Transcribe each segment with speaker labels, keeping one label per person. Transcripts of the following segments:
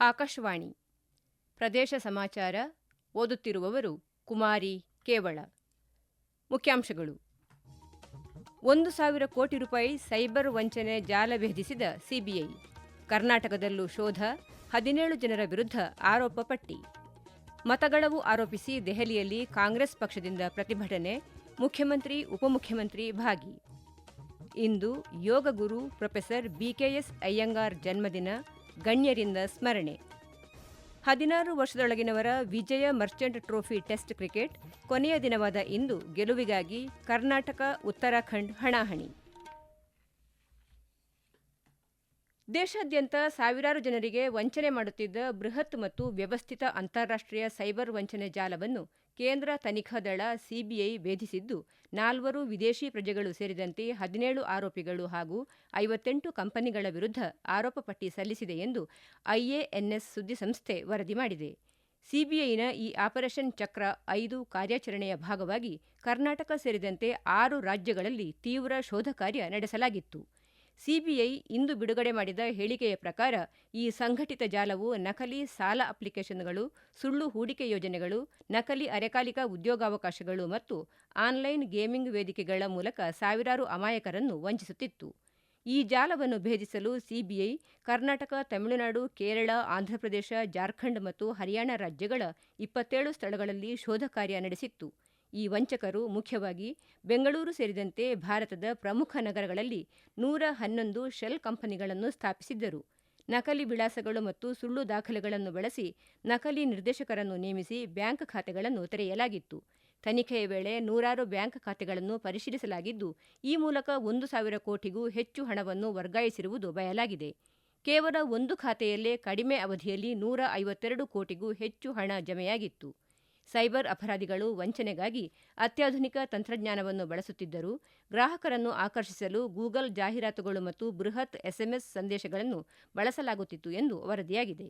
Speaker 1: ಆಕಾಶವಾಣಿ ಪ್ರದೇಶ ಸಮಾಚಾರ ಓದುತ್ತಿರುವವರು ಕುಮಾರಿ ಕೇವಳ. ಮುಖ್ಯಾಂಶಗಳು. ಒಂದು ಸಾವಿರ ಕೋಟಿ ರೂಪಾಯಿ ಸೈಬರ್ ವಂಚನೆ ಜಾಲ ಭೇದಿಸಿದ ಸಿಬಿಐ. ಕರ್ನಾಟಕದಲ್ಲೂ ಶೋಧ, ಹದಿನೇಳು ಜನರ ವಿರುದ್ಧ ಆರೋಪ ಪಟ್ಟಿ. ಮತಗಳವು ಆರೋಪಿಸಿ ದೆಹಲಿಯಲ್ಲಿ ಕಾಂಗ್ರೆಸ್ ಪಕ್ಷದಿಂದ ಪ್ರತಿಭಟನೆ ಮುಖ್ಯಮಂತ್ರಿ, ಉಪಮುಖ್ಯಮಂತ್ರಿ ಭಾಗಿ. ಇಂದು yoga guru professor BKS Iyengar ಜನ್ಮದಿನ, ಗಣ್ಯರಿಂದ ಸ್ಮರಣೆ. ಹದಿನಾರು ವರ್ಷದೊಳಗಿನವರ Vijay Merchant trophy test cricket ಕೊನೆಯ ದಿನವಾದ ಇಂದು ಗೆಲುವಿಗಾಗಿ ಕರ್ನಾಟಕ, ಉತ್ತರಾಖಂಡ್ ಹಣಾಹಣಿ. ದೇಶಾದ್ಯಂತ ಸಾವಿರಾರು ಜನರಿಗೆ ವಂಚನೆ ಮಾಡುತ್ತಿದ್ದ ಬೃಹತ್ ಮತ್ತು ವ್ಯವಸ್ಥಿತ ಅಂತಾರಾಷ್ಟ್ರೀಯ ಸೈಬರ್ ವಂಚನೆ ಜಾಲವನ್ನು ಕೇಂದ್ರ ತನಿಖಾ ದಳ ಸಿಬಿಐ ಭೇದಿಸಿದ್ದು ನಾಲ್ವರು ವಿದೇಶಿ ಪ್ರಜೆಗಳು ಸೇರಿದಂತೆ ಹದಿನೇಳು ಆರೋಪಿಗಳು ಹಾಗೂ ಐವತ್ತೆಂಟು ಕಂಪನಿಗಳ ವಿರುದ್ಧ ಆರೋಪ ಪಟ್ಟಿ ಸಲ್ಲಿಸಿದೆ ಎಂದು ಐಎಎನ್ಎಸ್ ಸುದ್ದಿಸಂಸ್ಥೆ ವರದಿ ಮಾಡಿದೆ. ಸಿಬಿಐನ ಈ ಆಪರೇಷನ್ ಚಕ್ರ ಐದು ಕಾರ್ಯಾಚರಣೆಯ ಭಾಗವಾಗಿ ಕರ್ನಾಟಕ ಸೇರಿದಂತೆ ಆರು ರಾಜ್ಯಗಳಲ್ಲಿ ತೀವ್ರ ಶೋಧ ಕಾರ್ಯ ನಡೆಸಲಾಗಿತ್ತು. ಸಿಬಿಐ ಇಂದು ಬಿಡುಗಡೆ ಮಾಡಿದ ಹೇಳಿಕೆಯ ಪ್ರಕಾರ, ಈ ಸಂಘಟಿತ ಜಾಲವು ನಕಲಿ ಸಾಲ ಅಪ್ಲಿಕೇಶನ್ಗಳು, ಸುಳ್ಳು ಹೂಡಿಕೆ ಯೋಜನೆಗಳು, ನಕಲಿ ಅರೆಕಾಲಿಕ ಉದ್ಯೋಗಾವಕಾಶಗಳು ಮತ್ತು ಆನ್ಲೈನ್ ಗೇಮಿಂಗ್ ವೇದಿಕೆಗಳ ಮೂಲಕ ಸಾವಿರಾರು ಅಮಾಯಕರನ್ನು ವಂಚಿಸುತ್ತಿತ್ತು. ಈ ಜಾಲವನ್ನು ಭೇದಿಸಲು ಸಿಬಿಐ, ಕರ್ನಾಟಕ, ತಮಿಳುನಾಡು, ಕೇರಳ, ಆಂಧ್ರಪ್ರದೇಶ, ಜಾರ್ಖಂಡ್ ಮತ್ತು ಹರಿಯಾಣ ರಾಜ್ಯಗಳ ಇಪ್ಪತ್ತೇಳು ಸ್ಥಳಗಳಲ್ಲಿ ಶೋಧ ಕಾರ್ಯ ನಡೆಸಿತ್ತು. ಈ ವಂಚಕರು ಮುಖ್ಯವಾಗಿ ಬೆಂಗಳೂರು ಸೇರಿದಂತೆ ಭಾರತದ ಪ್ರಮುಖ ನಗರಗಳಲ್ಲಿ ನೂರ ಹನ್ನೊಂದು ಶೆಲ್ ಕಂಪನಿಗಳನ್ನು ಸ್ಥಾಪಿಸಿದ್ದರು. ನಕಲಿ ವಿಳಾಸಗಳು ಮತ್ತು ಸುಳ್ಳು ದಾಖಲೆಗಳನ್ನು ಬಳಸಿ ನಕಲಿ ನಿರ್ದೇಶಕರನ್ನು ನೇಮಿಸಿ ಬ್ಯಾಂಕ್ ಖಾತೆಗಳನ್ನು ತೆರೆಯಲಾಗಿತ್ತು. ತನಿಖೆಯ ವೇಳೆ ನೂರಾರು ಬ್ಯಾಂಕ್ ಖಾತೆಗಳನ್ನು ಪರಿಶೀಲಿಸಲಾಗಿದ್ದು, ಈ ಮೂಲಕ ಒಂದು ಸಾವಿರ ಕೋಟಿಗೂ ಹೆಚ್ಚು ಹಣವನ್ನು ವರ್ಗಾಯಿಸಿರುವುದು ಬಯಲಾಗಿದೆ. ಕೇವಲ ಒಂದು ಖಾತೆಯಲ್ಲೇ ಕಡಿಮೆ ಅವಧಿಯಲ್ಲಿ ನೂರ ಐವತ್ತೆರಡು ಕೋಟಿಗೂ ಹೆಚ್ಚು ಹಣ ಜಮೆಯಾಗಿತ್ತು. ಸೈಬರ್ ಅಪರಾಧಿಗಳು ವಂಚನೆಗಾಗಿ ಅತ್ಯಾಧುನಿಕ ತಂತ್ರಜ್ಞಾನವನ್ನು ಬಳಸುತ್ತಿದ್ದರು ಗ್ರಾಹಕರನ್ನು ಆಕರ್ಷಿಸಲು ಗೂಗಲ್ ಜಾಹೀರಾತುಗಳು ಮತ್ತು ಬೃಹತ್ ಎಸ್ಎಂಎಸ್ ಸಂದೇಶಗಳನ್ನು ಬಳಸಲಾಗುತ್ತಿತ್ತು ಎಂದು ವರದಿಯಾಗಿದೆ.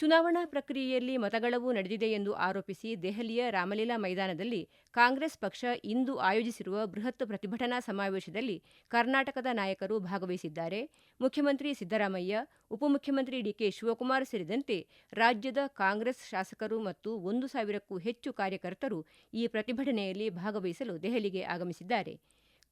Speaker 1: ಚುನಾವಣಾ ಪ್ರಕ್ರಿಯೆಯಲ್ಲಿ ಮತಗಳವು ನಡೆದಿದೆ ಎಂದು ಆರೋಪಿಸಿ ದೆಹಲಿಯ ರಾಮಲೀಲಾ ಮೈದಾನದಲ್ಲಿ ಕಾಂಗ್ರೆಸ್ ಪಕ್ಷ ಇಂದು ಆಯೋಜಿಸಿರುವ ಬೃಹತ್ ಪ್ರತಿಭಟನಾ ಸಮಾವೇಶದಲ್ಲಿ ಕರ್ನಾಟಕದ ನಾಯಕರು ಭಾಗವಹಿಸಿದ್ದಾರೆ. ಮುಖ್ಯಮಂತ್ರಿ ಸಿದ್ದರಾಮಯ್ಯ, ಉಪಮುಖ್ಯಮಂತ್ರಿ ಡಿಕೆ ಶಿವಕುಮಾರ್ ಸೇರಿದಂತೆ ರಾಜ್ಯದ ಕಾಂಗ್ರೆಸ್ ಶಾಸಕರು ಮತ್ತು ಒಂದು ಸಾವಿರಕ್ಕೂ ಹೆಚ್ಚು ಕಾರ್ಯಕರ್ತರು ಈ ಪ್ರತಿಭಟನೆಯಲ್ಲಿ ಭಾಗವಹಿಸಲು ದೆಹಲಿಗೆ ಆಗಮಿಸಿದ್ದಾರೆ.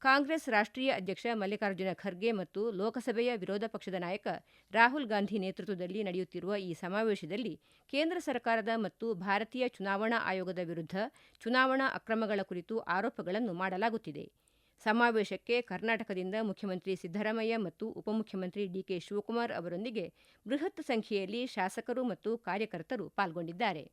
Speaker 1: ಕಾಂಗ್ರೆಸ್ ರಾಷ್ಟ್ರೀಯ ಅಧ್ಯಕ್ಷ ಮಲ್ಲಿಕಾರ್ಜುನ ಖರ್ಗೆ ಮತ್ತು ಲೋಕಸಭೆಯ ವಿರೋಧ ಪಕ್ಷದ ನಾಯಕ ರಾಹುಲ್ ಗಾಂಧಿ ನೇತೃತ್ವದಲ್ಲಿ ನಡೆಯುತ್ತಿರುವ ಈ ಸಮಾವೇಶದಲ್ಲಿ ಕೇಂದ್ರ ಸರ್ಕಾರದ ಮತ್ತು ಭಾರತೀಯ ಚುನಾವಣಾ ಆಯೋಗದ ವಿರುದ್ಧ ಚುನಾವಣಾ ಅಕ್ರಮಗಳ ಕುರಿತು ಆರೋಪಗಳನ್ನು ಮಾಡಲಾಗುತ್ತಿದೆ. ಸಮಾವೇಶಕ್ಕೆ ಕರ್ನಾಟಕದಿಂದ ಮುಖ್ಯಮಂತ್ರಿ ಸಿದ್ದರಾಮಯ್ಯ ಮತ್ತು ಉಪಮುಖ್ಯಮಂತ್ರಿ ಡಿಕೆ ಶಿವಕುಮಾರ್ ಅವರೊಂದಿಗೆ ಬೃಹತ್ ಸಂಖ್ಯೆಯಲ್ಲಿ ಶಾಸಕರು ಮತ್ತು ಕಾರ್ಯಕರ್ತರು ಪಾಲ್ಗೊಂಡಿದ್ದಾರೆ.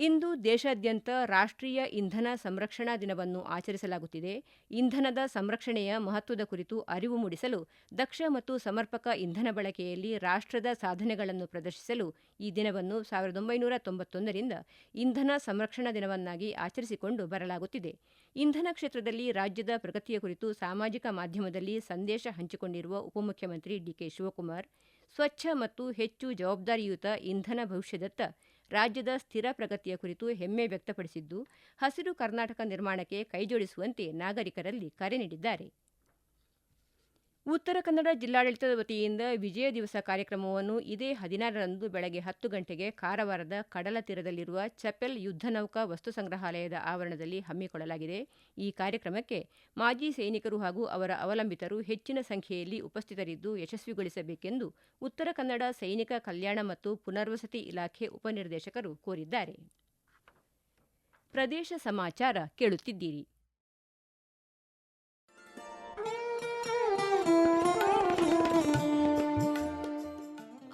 Speaker 1: ಇಂದು ದೇಶಾದ್ಯಂತ ರಾಷ್ಟ್ರೀಯ ಇಂಧನ ಸಂರಕ್ಷಣಾ ದಿನವನ್ನು ಆಚರಿಸಲಾಗುತ್ತಿದೆ. ಇಂಧನದ ಸಂರಕ್ಷಣೆಯ ಮಹತ್ವದ ಕುರಿತು ಅರಿವು ಮೂಡಿಸಲು ದಕ್ಷ ಮತ್ತು ಸಮರ್ಪಕ ಇಂಧನ ಬಳಕೆಯಲ್ಲಿ ರಾಷ್ಟ್ರದ ಸಾಧನೆಗಳನ್ನು ಪ್ರದರ್ಶಿಸಲು ಈ ದಿನವನ್ನು ಸಾವಿರದ ಒಂಬೈನೂರ ತೊಂಬತ್ತೊಂದರಿಂದ ಇಂಧನ ಸಂರಕ್ಷಣಾ ದಿನವನ್ನಾಗಿ ಆಚರಿಸಿಕೊಂಡು ಬರಲಾಗುತ್ತಿದೆ. ಇಂಧನ ಕ್ಷೇತ್ರದಲ್ಲಿ ರಾಜ್ಯದ ಪ್ರಗತಿಯ ಕುರಿತು ಸಾಮಾಜಿಕ ಮಾಧ್ಯಮದಲ್ಲಿ ಸಂದೇಶ ಹಂಚಿಕೊಂಡಿರುವ ಉಪಮುಖ್ಯಮಂತ್ರಿ ಡಿಕೆ ಶಿವಕುಮಾರ್, ಸ್ವಚ್ಛ ಮತ್ತು ಹೆಚ್ಚು ಜವಾಬ್ದಾರಿಯುತ ಇಂಧನ ಭವಿಷ್ಯದತ್ತ ರಾಜ್ಯದ ಸ್ಥಿರ ಪ್ರಗತಿಯ ಕುರಿತು ಹೆಮ್ಮೆ ವ್ಯಕ್ತಪಡಿಸಿದ್ದು ಹಸಿರು ಕರ್ನಾಟಕ ನಿರ್ಮಾಣಕ್ಕೆ ಕೈಜೋಡಿಸುವಂತೆ ನಾಗರಿಕರಲ್ಲಿ ಕರೆ ನೀಡಿದ್ದಾರೆ. ಉತ್ತರ ಕನ್ನಡ ಜಿಲ್ಲಾಡಳಿತದ ವತಿಯಿಂದ ವಿಜಯ ದಿವಸ ಕಾರ್ಯಕ್ರಮವನ್ನು ಇದೇ ಹದಿನಾರರಂದು ಬೆಳಗ್ಗೆ ಹತ್ತು ಗಂಟೆಗೆ ಕಾರವಾರದ ಕಡಲ ತೀರದಲ್ಲಿರುವ ಚಪೆಲ್ ಯುದ್ಧನೌಕಾ ವಸ್ತು ಸಂಗ್ರಹಾಲಯದ ಆವರಣದಲ್ಲಿ ಹಮ್ಮಿಕೊಳ್ಳಲಾಗಿದೆ. ಈ ಕಾರ್ಯಕ್ರಮಕ್ಕೆ ಮಾಜಿ ಸೈನಿಕರು ಹಾಗೂ ಅವರ ಅವಲಂಬಿತರು ಹೆಚ್ಚಿನ ಸಂಖ್ಯೆಯಲ್ಲಿ ಉಪಸ್ಥಿತರಿದ್ದು ಯಶಸ್ವಿಗೊಳಿಸಬೇಕೆಂದು ಉತ್ತರ ಕನ್ನಡ ಸೈನಿಕ ಕಲ್ಯಾಣ ಮತ್ತು ಪುನರ್ವಸತಿ ಇಲಾಖೆ ಉಪನಿರ್ದೇಶಕರು ಕೋರಿದ್ದಾರೆ. ಪ್ರದೇಶ ಸಮಾಚಾರ ಕೇಳುತ್ತಿದ್ದೀರಿ.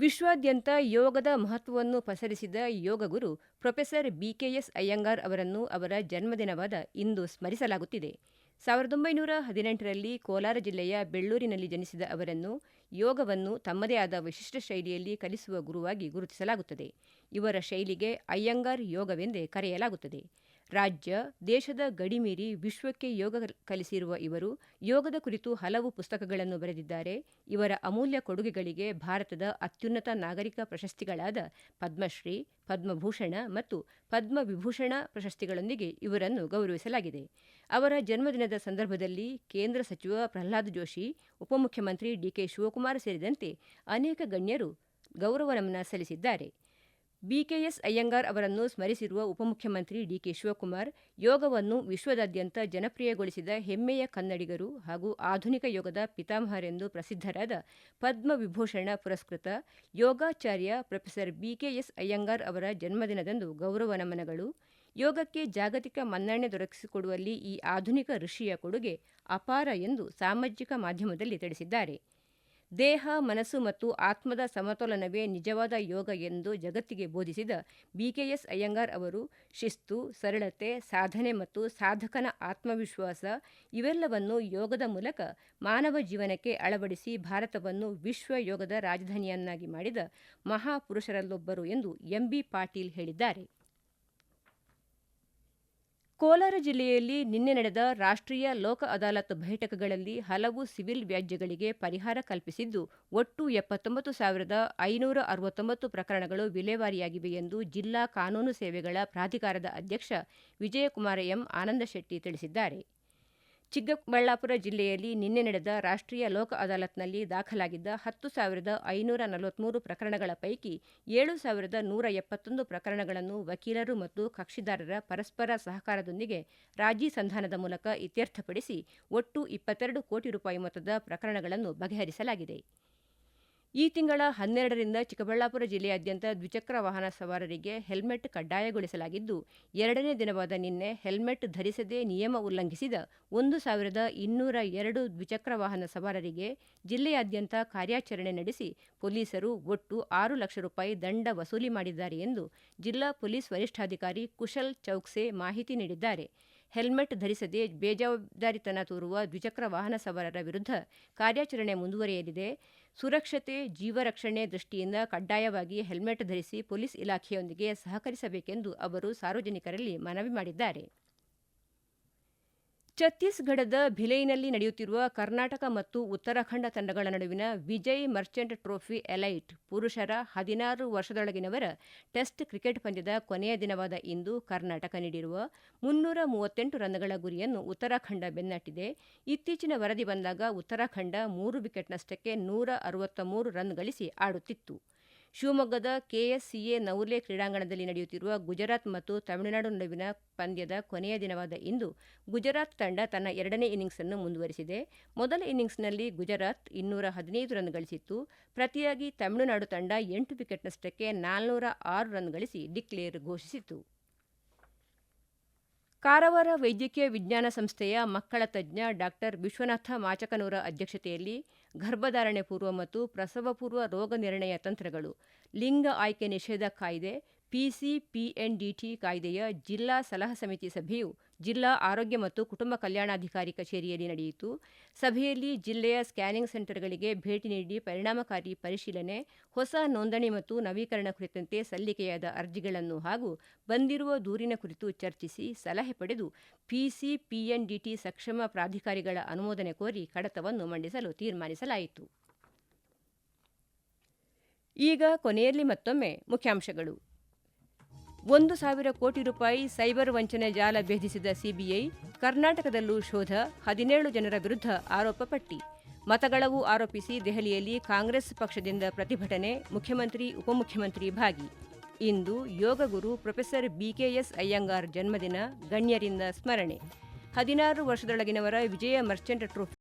Speaker 1: ವಿಶ್ವಾದ್ಯಂತ ಯೋಗದ ಮಹತ್ವವನ್ನು ಪಸರಿಸಿದ ಯೋಗಗುರು ಪ್ರೊಫೆಸರ್ ಬಿಕೆಎಸ್ ಅಯ್ಯಂಗಾರ್ ಅವರನ್ನು ಅವರ ಜನ್ಮದಿನವಾದ ಇಂದು ಸ್ಮರಿಸಲಾಗುತ್ತಿದೆ. ಸಾವಿರದ ಒಂಬೈನೂರ ಹದಿನೆಂಟರಲ್ಲಿ ಕೋಲಾರ ಜಿಲ್ಲೆಯ ಬೆಳ್ಳೂರಿನಲ್ಲಿ ಜನಿಸಿದ ಅವರನ್ನು ಯೋಗವನ್ನು ತಮ್ಮದೇ ಆದ ವಿಶಿಷ್ಟ ಶೈಲಿಯಲ್ಲಿ ಕಲಿಸುವ ಗುರುವಾಗಿ ಗುರುತಿಸಲಾಗುತ್ತದೆ. ಇವರ ಶೈಲಿಗೆ ಅಯ್ಯಂಗಾರ್ ಯೋಗವೆಂದೇ ಕರೆಯಲಾಗುತ್ತದೆ. ರಾಜ್ಯ, ದೇಶದ ಗಡಿಮೀರಿ ವಿಶ್ವಕ್ಕೆ ಯೋಗ ಕಲಿಸಿರುವ ಇವರು ಯೋಗದ ಕುರಿತು ಹಲವು ಪುಸ್ತಕಗಳನ್ನು ಬರೆದಿದ್ದಾರೆ. ಇವರ ಅಮೂಲ್ಯ ಕೊಡುಗೆಗಳಿಗೆ ಭಾರತದ ಅತ್ಯುನ್ನತ ನಾಗರಿಕ ಪ್ರಶಸ್ತಿಗಳಾದ ಪದ್ಮಶ್ರೀ, ಪದ್ಮಭೂಷಣ ಮತ್ತು ಪದ್ಮವಿಭೂಷಣ ಪ್ರಶಸ್ತಿಗಳೊಂದಿಗೆ ಇವರನ್ನು ಗೌರವಿಸಲಾಗಿದೆ. ಅವರ ಜನ್ಮದಿನದ ಸಂದರ್ಭದಲ್ಲಿ ಕೇಂದ್ರ ಸಚಿವ ಪ್ರಹ್ಲಾದ್ ಜೋಶಿ, ಉಪಮುಖ್ಯಮಂತ್ರಿ ಡಿಕೆ ಶಿವಕುಮಾರ್ ಸೇರಿದಂತೆ ಅನೇಕ ಗಣ್ಯರು ಗೌರವ ನಮನ ಸಲ್ಲಿಸಿದ್ದಾರೆ. ಬಿಕೆಎಸ್ ಅಯ್ಯಂಗಾರ್ ಅವರನ್ನು ಸ್ಮರಿಸಿರುವ ಉಪಮುಖ್ಯಮಂತ್ರಿ ಡಿಕೆ ಶಿವಕುಮಾರ್, ಯೋಗವನ್ನು ವಿಶ್ವದಾದ್ಯಂತ ಜನಪ್ರಿಯಗೊಳಿಸಿದ ಹೆಮ್ಮೆಯ ಕನ್ನಡಿಗರು ಹಾಗೂ ಆಧುನಿಕ ಯೋಗದ ಪಿತಾಮಹರೆಂದು ಪ್ರಸಿದ್ಧರಾದ ಪದ್ಮವಿಭೂಷಣ ಪುರಸ್ಕೃತ ಯೋಗಾಚಾರ್ಯ ಪ್ರೊಫೆಸರ್ ಬಿಕೆಎಸ್ ಅಯ್ಯಂಗಾರ್ ಅವರ ಜನ್ಮದಿನದಂದು ಗೌರವ ನಮನಗಳು. ಯೋಗಕ್ಕೆ ಜಾಗತಿಕ ಮನ್ನಣೆ ದೊರಕಿಸಿಕೊಡುವಲ್ಲಿ ಈ ಆಧುನಿಕ ಋಷಿಯ ಕೊಡುಗೆ ಅಪಾರ ಎಂದು ಸಾಮಾಜಿಕ ಮಾಧ್ಯಮದಲ್ಲಿ ತಿಳಿಸಿದ್ದಾರೆ. ದೇಹ, ಮನಸ್ಸು ಮತ್ತು ಆತ್ಮದ ಸಮತೋಲನವೇ ನಿಜವಾದ ಯೋಗ ಎಂದು ಜಗತ್ತಿಗೆ ಬೋಧಿಸಿದ ಬಿಕೆಎಸ್ ಅಯ್ಯಂಗಾರ್ ಅವರು, ಶಿಸ್ತು, ಸರಳತೆ, ಸಾಧನೆ ಮತ್ತು ಸಾಧಕನ ಆತ್ಮವಿಶ್ವಾಸ ಇವೆಲ್ಲವನ್ನು ಯೋಗದ ಮೂಲಕ ಮಾನವ ಜೀವನಕ್ಕೆ ಅಳವಡಿಸಿ ಭಾರತವನ್ನು ವಿಶ್ವ ಯೋಗದ ರಾಜಧಾನಿಯನ್ನಾಗಿ ಮಾಡಿದ ಮಹಾಪುರುಷರಲ್ಲೊಬ್ಬರು ಎಂದು ಎಂಬಿ ಪಾಟೀಲ್ ಹೇಳಿದ್ದಾರೆ. ಕೋಲಾರ ಜಿಲ್ಲೆಯಲ್ಲಿ ನಿನ್ನೆ ನಡೆದ ರಾಷ್ಟ್ರೀಯ ಲೋಕ ಅದಾಲತ್ ಬೈಠಕ್ಗಳಲ್ಲಿ ಹಲವು ಸಿವಿಲ್ ವ್ಯಾಜ್ಯಗಳಿಗೆ ಪರಿಹಾರ ಕಲ್ಪಿಸಿದ್ದು, ಒಟ್ಟು ಎಪ್ಪತ್ತೊಂಬತ್ತು ಸಾವಿರದ ಐನೂರ ಅರವತ್ತೊಂಬತ್ತು ಪ್ರಕರಣಗಳು ವಿಲೇವಾರಿಯಾಗಿವೆ ಎಂದು ಜಿಲ್ಲಾ ಕಾನೂನು ಸೇವೆಗಳ ಪ್ರಾಧಿಕಾರದ ಅಧ್ಯಕ್ಷ ವಿಜಯಕುಮಾರ ಎಂ. ಆನಂದಶೆಟ್ಟಿ ತಿಳಿಸಿದ್ದಾರೆ. ಚಿಕ್ಕಬಳ್ಳಾಪುರ ಜಿಲ್ಲೆಯಲ್ಲಿ ನಿನ್ನೆ ನಡೆದ ರಾಷ್ಟ್ರೀಯ ಲೋಕ ಅದಾಲತ್ನಲ್ಲಿ ದಾಖಲಾಗಿದ್ದ ಹತ್ತು ಸಾವಿರದ ಐನೂರ ನಲವತ್ಮೂರು ಪ್ರಕರಣಗಳ ಪೈಕಿ ಏಳು ಸಾವಿರದ ನೂರ ಎಪ್ಪತ್ತೊಂದು ಪ್ರಕರಣಗಳನ್ನು ವಕೀಲರು ಮತ್ತು ಕಕ್ಷಿದಾರರ ಪರಸ್ಪರ ಸಹಕಾರದೊಂದಿಗೆ ರಾಜಿ ಸಂಧಾನದ ಮೂಲಕ ಇತ್ಯರ್ಥಪಡಿಸಿ ಒಟ್ಟು ಇಪ್ಪತ್ತೆರಡು ಕೋಟಿ ರೂಪಾಯಿ ಮೊತ್ತದ ಪ್ರಕರಣಗಳನ್ನು ಬಗೆಹರಿಸಲಾಗಿದೆ. ಈ ತಿಂಗಳ ಹನ್ನೆರಡರಿಂದ ಚಿಕ್ಕಬಳ್ಳಾಪುರ ಜಿಲ್ಲೆಯಾದ್ಯಂತ ದ್ವಿಚಕ್ರ ವಾಹನ ಸವಾರರಿಗೆ ಹೆಲ್ಮೆಟ್ ಕಡ್ಡಾಯಗೊಳಿಸಲಾಗಿದ್ದು, ಎರಡನೇ ದಿನವಾದ ನಿನ್ನೆ ಹೆಲ್ಮೆಟ್ ಧರಿಸದೆ ನಿಯಮ ಉಲ್ಲಂಘಿಸಿದ ಒಂದು ಸಾವಿರದ ಇನ್ನೂರ ಎರಡು ದ್ವಿಚಕ್ರ ವಾಹನ ಸವಾರರಿಗೆ ಜಿಲ್ಲೆಯಾದ್ಯಂತ ಕಾರ್ಯಾಚರಣೆ ನಡೆಸಿ ಪೊಲೀಸರು ಒಟ್ಟು ಆರು ಲಕ್ಷ ರೂಪಾಯಿ ದಂಡ ವಸೂಲಿ ಮಾಡಿದ್ದಾರೆ ಎಂದು ಜಿಲ್ಲಾ ಪೊಲೀಸ್ ವರಿಷ್ಠಾಧಿಕಾರಿ ಕುಶಲ್ ಚೌಕ್ಸೆ ಮಾಹಿತಿ ನೀಡಿದ್ದಾರೆ. ಹೆಲ್ಮೆಟ್ ಧರಿಸದೆ ಬೇಜವಾಬ್ದಾರಿತನ ತೋರುವ ದ್ವಿಚಕ್ರ ವಾಹನ ಸವಾರರ ವಿರುದ್ಧ ಕಾರ್ಯಾಚರಣೆ ಮುಂದುವರಿಯಲಿದೆ. ಸುರಕ್ಷತೆ ಜೀವ ರಕ್ಷಣೆ ದೃಷ್ಟಿಯಿಂದ ಕಡ್ಡಾಯವಾಗಿ ಹೆಲ್ಮೆಟ್ ಧರಿಸಿ ಪೊಲೀಸ್ ಇಲಾಖೆಯೊಂದಿಗೆ ಸಹಕರಿಸಬೇಕೆಂದು ಅವರು ಸಾರ್ವಜನಿಕರಲ್ಲಿ ಮನವಿ ಮಾಡಿದ್ದಾರೆ. ಛತ್ತೀಸ್ಗಢದ ಭಿಲೈನಲ್ಲಿ ನಡೆಯುತ್ತಿರುವ ಕರ್ನಾಟಕ ಮತ್ತು ಉತ್ತರಾಖಂಡ ತಂಡಗಳ ನಡುವಿನ ವಿಜಯ್ ಮರ್ಚೆಂಟ್ ಟ್ರೋಫಿ ಎಲೈಟ್ ಪುರುಷರ ಹದಿನಾರು ವರ್ಷದೊಳಗಿನವರ ಟೆಸ್ಟ್ ಕ್ರಿಕೆಟ್ ಪಂದ್ಯದ ಕೊನೆಯ ದಿನವಾದ ಇಂದು ಕರ್ನಾಟಕ ನೀಡಿರುವ ಮುನ್ನೂರ ಮೂವತ್ತೆಂಟು ರನ್ಗಳ ಗುರಿಯನ್ನು ಉತ್ತರಾಖಂಡ ಬೆನ್ನಟ್ಟಿದೆ. ಇತ್ತೀಚಿನ ವರದಿ ಬಂದಾಗ ಉತ್ತರಾಖಂಡ ಮೂರು ವಿಕೆಟ್ನಷ್ಟಕ್ಕೆ ನೂರ ಅರವತ್ತ ಮೂರು ರನ್ ಗಳಿಸಿ ಆಡುತ್ತಿತ್ತು. ಶಿವಮೊಗ್ಗದ ಕೆಎಸ್ಸಿಎ ನವುಲೆ ಕ್ರೀಡಾಂಗಣದಲ್ಲಿ ನಡೆಯುತ್ತಿರುವ ಗುಜರಾತ್ ಮತ್ತು ತಮಿಳುನಾಡು ನಡುವಿನ ಪಂದ್ಯದ ಕೊನೆಯ ದಿನವಾದ ಇಂದು ಗುಜರಾತ್ ತಂಡ ತನ್ನ ಎರಡನೇ ಇನ್ನಿಂಗ್ಸ್ ಅನ್ನು ಮುಂದುವರಿಸಿದೆ. ಮೊದಲ ಇನ್ನಿಂಗ್ಸ್ನಲ್ಲಿ ಗುಜರಾತ್ ಇನ್ನೂರ ಹದಿನೈದು ರನ್ ಗಳಿಸಿತ್ತು. ಪ್ರತಿಯಾಗಿ ತಮಿಳುನಾಡು ತಂಡ ಎಂಟು ವಿಕೆಟ್ನಷ್ಟಕ್ಕೆ ನಾಲ್ನೂರ ಆರು ರನ್ ಗಳಿಸಿ ಡಿಕ್ಲೇರ್ ಘೋಷಿಸಿತು ಕಾರವಾರ ವೈದ್ಯಕೀಯ ವಿಜ್ಞಾನ ಸಂಸ್ಥೆಯ ಮಕ್ಕಳ ತಜ್ಞ ಡಾಕ್ಟರ್ ವಿಶ್ವನಾಥ ಮಾಚಕನೂರ ಅಧ್ಯಕ್ಷತೆಯಲ್ಲಿ ಗರ್ಭಧಾರಣೆ ಪೂರ್ವ ಮತ್ತು ಪ್ರಸವಪೂರ್ವ ರೋಗ ನಿರ್ಣಯ ತಂತ್ರಗಳು. ಲಿಂಗ ಆಯ್ಕೆ ನಿಷೇಧ ಕಾಯ್ದೆ ಪಿಸಿಪಿಎನ್ಡಿಟಿ ಕಾಯ್ದೆಯ ಜಿಲ್ಲಾ ಸಲಹಾ ಸಮಿತಿ ಸಭೆಯು ಜಿಲ್ಲಾ ಆರೋಗ್ಯ ಮತ್ತು ಕುಟುಂಬ ಕಲ್ಯಾಣಾಧಿಕಾರಿ ಕಚೇರಿಯಲ್ಲಿ ನಡೆಯಿತು. ಸಭೆಯಲ್ಲಿ ಜಿಲ್ಲೆಯ ಸ್ಕ್ಯಾನಿಂಗ್ ಸೆಂಟರ್ಗಳಿಗೆ ಭೇಟಿ ನೀಡಿ ಪರಿಣಾಮಕಾರಿ ಪರಿಶೀಲನೆ, ಹೊಸ ನೋಂದಣಿ ಮತ್ತು ನವೀಕರಣ ಕುರಿತಂತೆ ಸಲ್ಲಿಕೆಯಾದ ಅರ್ಜಿಗಳನ್ನು ಹಾಗೂ ಬಂದಿರುವ ದೂರಿನ ಕುರಿತು ಚರ್ಚಿಸಿ ಸಲಹೆ ಪಡೆದು ಪಿಸಿಪಿಎನ್ಡಿಟಿ ಸಕ್ಷಮ ಪ್ರಾಧಿಕಾರಿಗಳ ಅನುಮೋದನೆ ಕೋರಿ ಕಡತವನ್ನು ಮಂಡಿಸಲು ತೀರ್ಮಾನಿಸಲಾಯಿತು. ಈಗ ಕೊನೆಯಲ್ಲಿ ಮತ್ತೊಮ್ಮೆ ಮುಖ್ಯಾಂಶಗಳು. ಒಂದು ಸಾವಿರ ಕೋಟಿ ರೂಪಾಯಿ ಸೈಬರ್ ವಂಚನೆ ಜಾಲ ಭೇದಿಸಿದ ಸಿಬಿಐ, ಕರ್ನಾಟಕದಲ್ಲೂ ಶೋಧ, ಹದಿನೇಳು ಜನರ ವಿರುದ್ಧ ಆರೋಪ ಪಟ್ಟಿ. ಮತಗಳವು ಆರೋಪಿಸಿ ದೆಹಲಿಯಲ್ಲಿ ಕಾಂಗ್ರೆಸ್ ಪಕ್ಷದಿಂದ ಪ್ರತಿಭಟನೆ, ಮುಖ್ಯಮಂತ್ರಿ, ಉಪಮುಖ್ಯಮಂತ್ರಿ ಭಾಗಿ. ಇಂದು yoga guru professor BKS Iyengar ಜನ್ಮದಿನ ಗಣ್ಯರಿಂದ ಸ್ಮರಣೆ. ಹದಿನಾರು ವರ್ಷದೊಳಗಿನವರ ವಿಜಯ ಮರ್ಚೆಂಟ್ ಟ್ರೋಫಿ